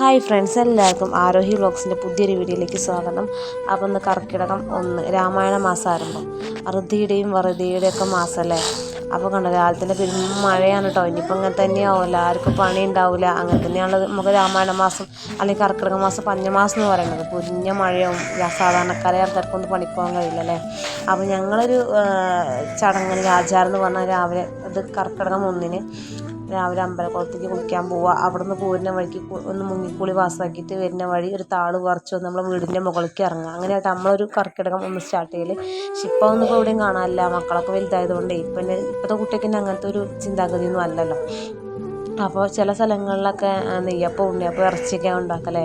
Hi friends എല്ലാവർക്കും ആരോഹി വ്ളോഗ്സിന്റെ പുതിയൊരു വീഡിയോയിലേക്ക് സ്വാഗതം. അപ്പം ഇന്ന് കർക്കിടകം ഒന്ന് രാമായണ മാസം ആരംഭം അറുതിയുടെയും വറുതിയുടെയും ഒക്കെ മാസമല്ലേ അപ്പോൾ കണ്ടോ രാവിലത്തെ പെരും മഴയാണ് കേട്ടോ ഇനിയിപ്പോൾ അങ്ങനെ തന്നെയാവില്ല ആർക്കും പണി ഉണ്ടാവില്ല അങ്ങനെ തന്നെയാണുള്ളത് നമുക്ക് രാമായണ മാസം അല്ലെങ്കിൽ കർക്കിടക മാസം പഞ്ഞമാസം എന്ന് പറയുന്നത്. പൊരിഞ്ഞ മഴയും സാധാരണക്കാരെ ആൾക്കാർക്കൊന്നും പണിക്ക് പോകാൻ കഴിയില്ല അല്ലേ? അപ്പോൾ ഞങ്ങളൊരു ചടങ്ങിൽ ആചാരം എന്ന് പറഞ്ഞാൽ രാവിലെ ഇത് കർക്കിടകം ഒന്നിന് രാവിലെ അമ്പലക്കുളത്തേക്ക് കുളിക്കാൻ പോവുക അവിടെ നിന്ന് പോരുന്ന വഴിക്ക് ഒന്ന് മുങ്ങിക്കുളി പാസ്സാക്കിയിട്ട് വരുന്ന വഴി ഒരു താൾ പറിച്ച് വന്ന് നമ്മളെ വീടിന്റെ മുകളിലേക്ക് ഇറങ്ങുക അങ്ങനെയായിട്ട് നമ്മളൊരു കർക്കിടകം ഒന്ന് സ്റ്റാർട്ട് ചെയ്യൽ പക്ഷെ ഇപ്പോൾ ഒന്നും ഇപ്പോൾ എവിടെയും കാണാനില്ല. മക്കളൊക്കെ വലുതായതുകൊണ്ട്. ഇപ്പം ഇപ്പോഴത്തെ കുട്ടിയൊക്കെ ഇനി അങ്ങനത്തെ ഒരു ചിന്താഗതിയൊന്നും അല്ലല്ലോ. അപ്പോൾ ചില സ്ഥലങ്ങളിലൊക്കെ നെയ്യപ്പം ഉണ്ണിയപ്പം ഇറച്ചിയൊക്കെ ഉണ്ടാക്കല്ലേ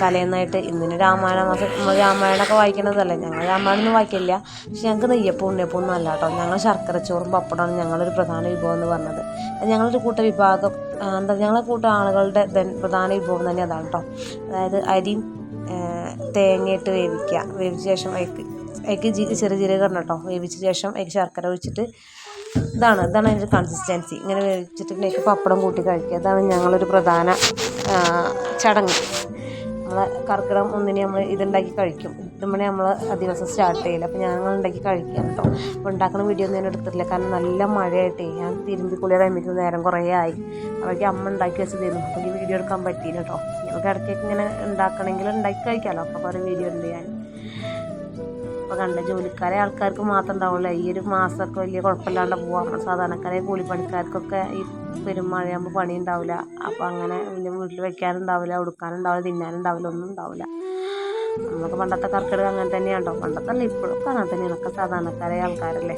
തലേന്നായിട്ട് ഇന്നിന് രാമായണ. മാസം രാമായണമൊക്കെ വായിക്കണതല്ലേ? ഞങ്ങൾ രാമായണം ഒന്നും വായിക്കില്ല പക്ഷെ ഞങ്ങൾക്ക് നെയ്യപ്പം ഉണ്ണിയപ്പം ഒന്നും അല്ല കേട്ടോ. ഞങ്ങൾ ശർക്കരച്ചോറും പപ്പടമാണ് ഞങ്ങളൊരു പ്രധാന വിഭവം എന്ന് പറഞ്ഞത്. ഞങ്ങളൊരു കൂട്ട വിഭാഗം എന്താ ഞങ്ങളെ കൂട്ട ആളുകളുടെ പ്രധാന വിഭവം തന്നെ അതാണ് കേട്ടോ. അതായത് അരിയും തേങ്ങയിട്ട് വേവിക്കുക. വേവിച്ച ശേഷം അതിക്ക് അതിക്ക് ചെറിയ ചെറിയ കേട്ടോ. വേവിച്ച ശേഷം അതിക്ക് ശർക്കര ഒഴിച്ചിട്ട് ഇതാണ് ഇതാണ് അതിന്റെ കൺസിസ്റ്റൻസി ഇങ്ങനെ വെച്ചിട്ടുണ്ടെങ്കിൽ പപ്പടം കൂട്ടി കഴിക്കുക. ഇതാണ് ഞങ്ങളൊരു പ്രധാന ചടങ്ങ്. നമ്മളെ കർക്കിടം ഒന്നിന് നമ്മൾ ഇതുണ്ടാക്കി കഴിക്കും. ഇതുമ്മണി നമ്മൾ ആ ദിവസം സ്റ്റാർട്ട് ചെയ്യില്ല അപ്പോൾ ഞങ്ങൾ ഉണ്ടാക്കി കഴിക്കാം കേട്ടോ. അപ്പോൾ ഉണ്ടാക്കുന്ന വീഡിയോ ഒന്നും ഞാൻ എടുത്തിട്ടില്ല. കാരണം നല്ല മഴയായിട്ടേ. ഞാൻ തിരുമ്പി കുളിയുടെ കഴിയുമ്പോൾ നേരം കുറേ ആയി. അപ്പോഴേക്കും അമ്മ ഉണ്ടാക്കി വെച്ചതായിരുന്നു അപ്പോൾ ഈ വീഡിയോ എടുക്കാൻ പറ്റിയില്ല കേട്ടോ. ഞങ്ങൾക്ക് ഇടയ്ക്കൊക്കെ ഇങ്ങനെ ഉണ്ടാക്കണമെങ്കിൽ ഉണ്ടാക്കി കഴിക്കാമല്ലോ അപ്പോൾ കുറേ വീഡിയോ ഉണ്ട് ഞാൻ. ഇപ്പോൾ കണ്ട ജോലിക്കാരെ ആൾക്കാർക്ക് മാത്രം ഉണ്ടാവുള്ളൂ. ഈ ഒരു മാസമൊക്കെ വലിയ കുഴപ്പമില്ലാണ്ട് പോവാം സാധാരണക്കാരെ കൂലിപ്പണിക്കാർക്കൊക്കെ ഈ പെരും പെരുമഴയാകുമ്പോൾ പണി ഉണ്ടാവില്ല അപ്പോൾ അങ്ങനെ പിന്നെ വീട്ടിൽ വെക്കാനുണ്ടാവില്ല ഉടുക്കാനുണ്ടാവില്ല തിന്നാനുണ്ടാവില്ല ഒന്നും ഉണ്ടാവില്ല. നമുക്ക് പണ്ടത്തെ കർക്കിടക അങ്ങനെ തന്നെയാണ് പണ്ടത്തെ പണ്ടത്തല്ല ഇപ്പോഴൊക്കെ അങ്ങനെ തന്നെയാണ്. ഒക്കെ സാധാരണക്കാരെ ആൾക്കാരല്ലേ.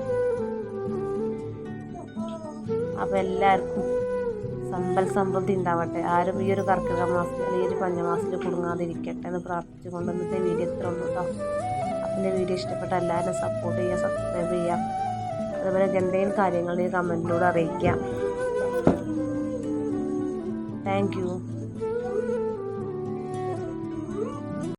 അപ്പോൾ എല്ലാവർക്കും സമ്പൽ സമൃദ്ധി ഉണ്ടാവട്ടെ. ആരും ഈ ഒരു കർക്കിടക മാസത്തിൽ ഈ ഒരു പഞ്ഞമാസത്തിൽ കുടുങ്ങാതിരിക്കട്ടെ എന്ന് പ്രാർത്ഥിച്ചുകൊണ്ട് ഇന്നത്തെ വീഡിയോ ഇത്ര ഉള്ളൂ കേട്ടോ എന്റെ വീഡിയോ ഇഷ്ടപ്പെട്ട എല്ലാവരും സപ്പോർട്ട് ചെയ്യുക സബ്സ്ക്രൈബ് ചെയ്യുക. അതുപോലെ എന്തെങ്കിലും കാര്യങ്ങൾ ഈ കമന്റിലൂടെ അറിയിക്കാം താങ്ക്